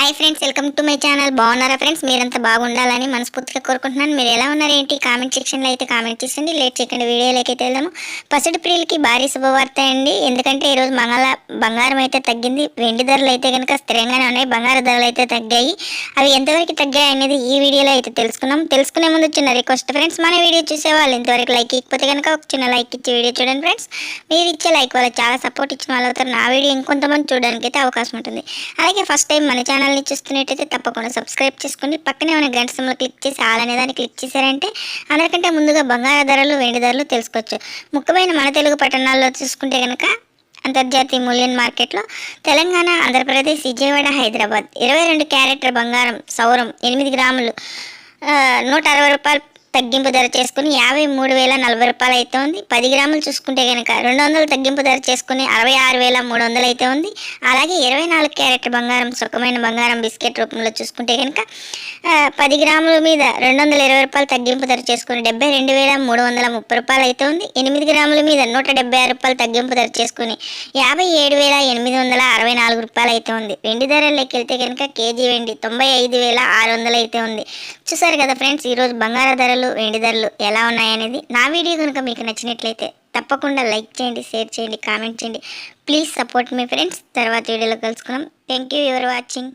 Hi friends welcome to my channel బాగున్నారా friends మీరంతా బాగుండాలని మనస్ఫూర్తిగా కోరుకుంటున్నాను. మీరు ఎలా ఉన్నారు ఏంటి? కామెంట్ సెక్షన్లో అయితే కామెంట్ చేసండి లేట్ చేయకండి వీడియోలోకి అయితే వెళ్దాము. పసిడి ప్రియులకి భారీ శుభవార్త అండి. ఎందుకంటే ఈరోజు మంగళ బంగారం అయితే తగ్గింది. వెండి ధరలు అయితే కనుక స్థిరంగానే ఉన్నాయి. బంగారు ధరలు అయితే తగ్గాయి. అవి ఎంతవరకు తగ్గాయి అనేది ఈ వీడియోలో అయితే తెలుసుకున్నాం. తెలుసుకునే ముందు చిన్న రిక్వెస్ట్ ఫ్రెండ్స్ మన వీడియో చూసే వాళ్ళు ఇంతవరకు లైక్ ఇకపోతే కనుక ఒక చిన్న లైక్ ఇచ్చి వీడియో చూడండి ఫ్రెండ్స్ మీరు ఇచ్చే లైక్ వాళ్ళు చాలా సపోర్ట్ ఇచ్చిన వాళ్ళు అవుతారు. నా వీడియో ఇంకొంతమంది చూడడానికి అయితే అవకాశం ఉంటుంది. అలాగే ఫస్ట్ టైం మన ఛానల్ని చూస్తున్నట్టయితే తప్పకుండా సబ్స్క్రైబ్ చేసుకోండి పక్కనే ఉన్న గంట సింబల్ క్లిక్ చేసి ఆల్ అనే దాన్ని క్లిక్ చేశారంటే అందరికంటే ముందుగా బంగారు ధరలు వెండి ధరలు తెలుసుకోవచ్చు. ముఖ్యమైన మన తెలుగు పట్టణాల్లో చూసుకుంటే కనుక అంతర్జాతీయ మూల్యం మార్కెట్లో తెలంగాణ ఆంధ్రప్రదేశ్ విజయవాడ హైదరాబాద్ ఇరవై రెండు క్యారెట్ల బంగారం సౌరం ఎనిమిది గ్రాములు నూట అరవై రూపాయలు తగ్గింపు ధర చేసుకుని యాభై మూడు వేల నలభై రూపాయలు అయితే ఉంది. పది గ్రాములు చూసుకుంటే కనుక రెండు వందలు తగ్గింపు ధర చేసుకుని అరవై ఆరు వేల మూడు వందలు అయితే ఉంది. అలాగే ఇరవై నాలుగు క్యారెట్ బంగారం సుఖమైన బంగారం బిస్కెట్ రూపంలో చూసుకుంటే కనుక పది గ్రాముల మీద రెండు వందల ఇరవై రూపాయలు తగ్గింపు ధర చేసుకుని డెబ్బై రెండు వేల మూడు వందల ముప్పై రూపాయలు అయితే ఉంది. ఎనిమిది గ్రాముల మీద నూట డెబ్బై ఆరు రూపాయలు తగ్గింపు ధర చేసుకుని యాభై ఏడు వేల ఎనిమిది వందల అరవై నాలుగు రూపాయలు అయితే ఉంది. వెండి ధరలోకి వెళ్తే కనుక కేజీ వెండి తొంభై ఐదు వేల ఆరు వందలు అయితే ఉంది. చూసారు కదా ఫ్రెండ్స్ ఈరోజు బంగారు ధరలు వెండి ధరలు ఎలా ఉన్నాయనేది నా వీడియో కనుక మీకు నచ్చినట్లయితే తప్పకుండా లైక్ చేయండి షేర్ చేయండి కామెంట్ చేయండి. ప్లీజ్ సపోర్ట్ మీ ఫ్రెండ్స్. తర్వాత వీడియోలో కలుసుకున్నాం థ్యాంక్ యూ యువర్ వాచింగ్.